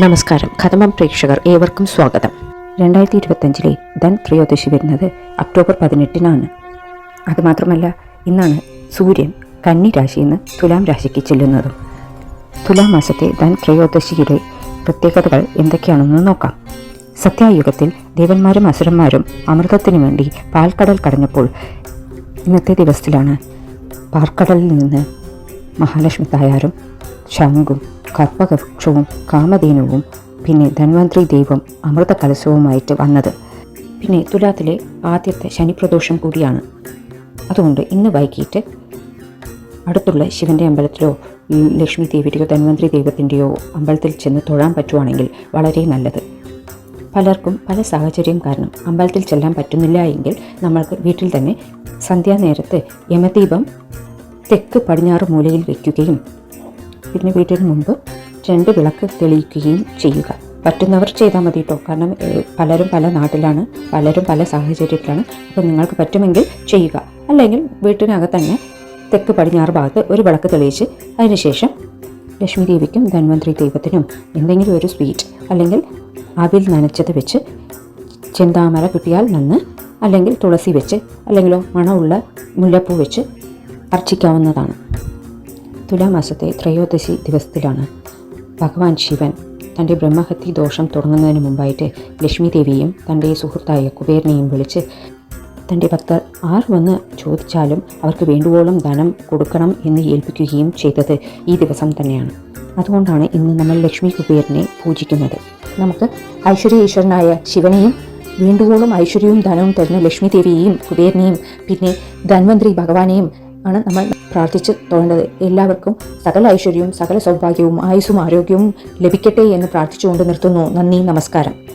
നമസ്കാരം. കഥമം പ്രേക്ഷകർ ഏവർക്കും സ്വാഗതം. രണ്ടായിരത്തി ഇരുപത്തഞ്ചിലെ ധൻ ത്രയോദശി വരുന്നത് ഒക്ടോബർ പതിനെട്ടിനാണ്. അതുമാത്രമല്ല ഇന്നാണ് സൂര്യൻ കന്നി രാശിയിൽ നിന്ന് തുലാം രാശിക്ക് ചെല്ലുന്നതും. തുലാം മാസത്തെ ധൻ ത്രയോദശിയുടെ പ്രത്യേകതകൾ എന്തൊക്കെയാണെന്ന് നോക്കാം. സത്യായുഗത്തിൽ ദേവന്മാരും അസുരന്മാരും അമൃതത്തിനു വേണ്ടി പാൽക്കടൽ കടഞ്ഞപ്പോൾ ഇന്നത്തെ ദിവസത്തിലാണ് പാർക്കടലിൽ നിന്ന് മഹാലക്ഷ്മി തായാറും ശംഖും കർപ്പകവൃക്ഷവും കാമധേനുവും പിന്നെ ധന്വന്ത്രി ദൈവം അമൃത കലശവുമായിട്ട് വന്നത്. പിന്നെ തുലാത്തിലെ ആദ്യത്തെ ശനിപ്രദോഷം കൂടിയാണ്. അതുകൊണ്ട് ഇന്ന് വൈകിട്ട് അടുത്തുള്ള ശിവന്റെ അമ്പലത്തിലോ ലക്ഷ്മി ദേവിയുടെയോ ധന്വന്ത്രി ദൈവത്തിന്റെയോ അമ്പലത്തിൽ ചെന്ന് തൊഴാൻ പറ്റുവാണെങ്കിൽ വളരെ നല്ലത്. പലർക്കും പല സാഹചര്യം കാരണം അമ്പലത്തിൽ ചെല്ലാൻ പറ്റുന്നില്ല എങ്കിൽ നമ്മൾക്ക് വീട്ടിൽ തന്നെ സന്ധ്യാനേരത്ത് യമദീപം തെക്ക് പടിഞ്ഞാറ് മൂലയിൽ വയ്ക്കുകയും പിന്നെ വീട്ടിന് മുമ്പ് രണ്ട് വിളക്ക് തെളിയിക്കുകയും ചെയ്യുക. പറ്റുന്നവർ ചെയ്താൽ മതി കേട്ടോ കാരണം പലരും പല നാട്ടിലാണ് പലരും പല സാഹചര്യത്തിലാണ്. അപ്പോൾ നിങ്ങൾക്ക് പറ്റുമെങ്കിൽ ചെയ്യുക. അല്ലെങ്കിൽ വീട്ടിനകത്ത് തന്നെ തെക്ക് പടിഞ്ഞാറ് ഭാഗത്ത് ഒരു വിളക്ക് തെളിയിച്ച് അതിനുശേഷം ലക്ഷ്മി ദേവിക്കും ധന്വന്ത്രി ദൈവത്തിനും എന്തെങ്കിലും ഒരു സ്വീറ്റ് അല്ലെങ്കിൽ അവിൽ നനച്ചത് വെച്ച് ചെന്താമര കിട്ടിയാൽ നന്ന് അല്ലെങ്കിൽ തുളസി വെച്ച് അല്ലെങ്കിലോ മണമുള്ള മുല്ലപ്പൂ വെച്ച് അർച്ചിക്കാവുന്നതാണ്. തുലാമാസത്തെ ത്രയോദശി ദിവസത്തിലാണ്. ഭഗവാൻ ശിവൻ തന്റെ ബ്രഹ്മഹത്യ ദോഷം തുടങ്ങുന്നതിന് മുമ്പായിട്ട് ലക്ഷ്മി ദേവിയും തന്റെ സുഹൃത്തായ കുബേരനെയും വിളിച്ച് തന്റെ ഭക്തർ ആർ വന്ന് ചോദിച്ചാലും അവർക്ക് വേണ്ടുവോളം ധനം കൊടുക്കണം എന്ന് ഏൽപ്പിക്കുകയും ചെയ്തത് ഈ ദിവസം തന്നെയാണ്. അതുകൊണ്ടാണ് ഇന്ന് നമ്മൾ ലക്ഷ്മി കുബേരനെ പൂജിക്കുന്നത്. നമുക്ക് ഐശ്വര്യ ഈശ്വരനായ ശിവനെയും വേണ്ടുവോളം ഐശ്വര്യവും ധനവും തരുന്ന ലക്ഷ്മി ദേവിയെയും കുബേരനെയും പിന്നെ ധന്വന്ത്രി ഭഗവാനെയും ആണ് നമ്മൾ പ്രാർത്ഥിച്ച് തോന്നേണ്ടത് എല്ലാവർക്കും സകല ഐശ്വര്യവും സകല സൗഭാഗ്യവും ആയുസ്സും ആരോഗ്യവും ലഭിക്കട്ടെ എന്ന് പ്രാർത്ഥിച്ചുകൊണ്ട് നിർത്തുന്നു. നന്ദി നമസ്കാരം.